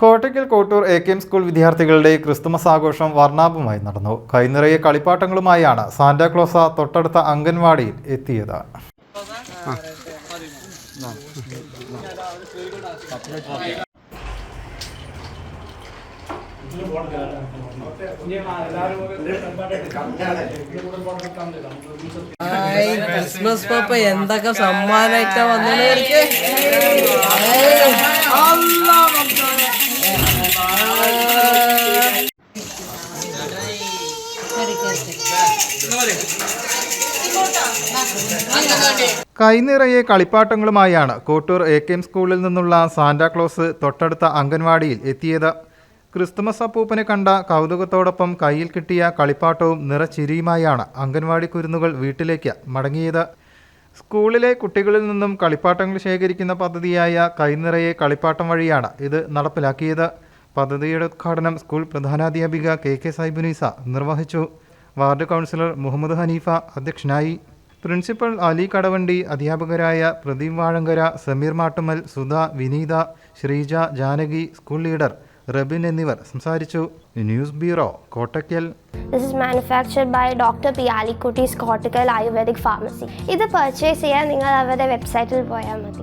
Kottakkal Kottoor A K M school വിദ്യാർത്ഥികളുടെ Christmas ആഘോഷം വർണാഭമായി നടന്നു. കൈനിറയെ കളിപ്പാട്ടങ്ങളുമായാണ് സാന്റാക്ലോസ തൊട്ടടുത്ത അംഗൻവാടിയിൽ എത്തിയത്. ക്രിസ്മസ് പപ്പ എന്തൊക്കെ സമ്മാനായിട്ടാ വന്നവർക്ക് കൈനിറയെ കളിപ്പാട്ടങ്ങളുമായാണ് കോട്ടൂർ എ കെ എം സ്കൂളിൽ നിന്നുള്ള സാന്റാക്ലോസ് തൊട്ടടുത്ത അംഗൻവാടിയിൽ എത്തിയത്. ക്രിസ്തുമസ് അപ്പൂപ്പനെ കണ്ട കൗതുകത്തോടൊപ്പം കയ്യിൽ കിട്ടിയ കളിപ്പാട്ടവും നിറച്ചിരിയുമായാണ് അംഗൻവാടി കുരുന്നുകൾ വീട്ടിലേക്ക് മടങ്ങിയത്. സ്കൂളിലെ കുട്ടികളിൽ നിന്നും കളിപ്പാട്ടങ്ങൾ ശേഖരിക്കുന്ന പദ്ധതിയായ കൈനിറയെ കളിപ്പാട്ടം വഴിയാണ് ഇത് നടപ്പിലാക്കിയത്. പദ്ധതിയുടെ ഉദ്ഘാടനം സ്കൂൾ പ്രധാനാധ്യാപിക കെ കെ സൈബുനീസ നിർവഹിച്ചു. വാർഡ് കൗൺസിലർ മുഹമ്മദ് ഹനീഫ അധ്യക്ഷനായി പ്രിൻസിപ്പൽ അലി കടവണ്ടി അധ്യാപകരായ പ്രദീപ് വാഴങ്കര സമീർ മാട്ടുമൽ സുധ വിനീത ശ്രീജ ജാനകി സ്കൂൾ ലീഡർ റബിൻ എന്നിവർ സംസാരിച്ചു news bureau Kottakkal This is manufactured by Dr. P Alikutty Cortical Ayurvedic Pharmacy. ഇത് പർച്ചേസ് ചെയ്യാൻ നിങ്ങൾ അവരുടെ വെബ്സൈറ്റിൽ പോയാൽ മതി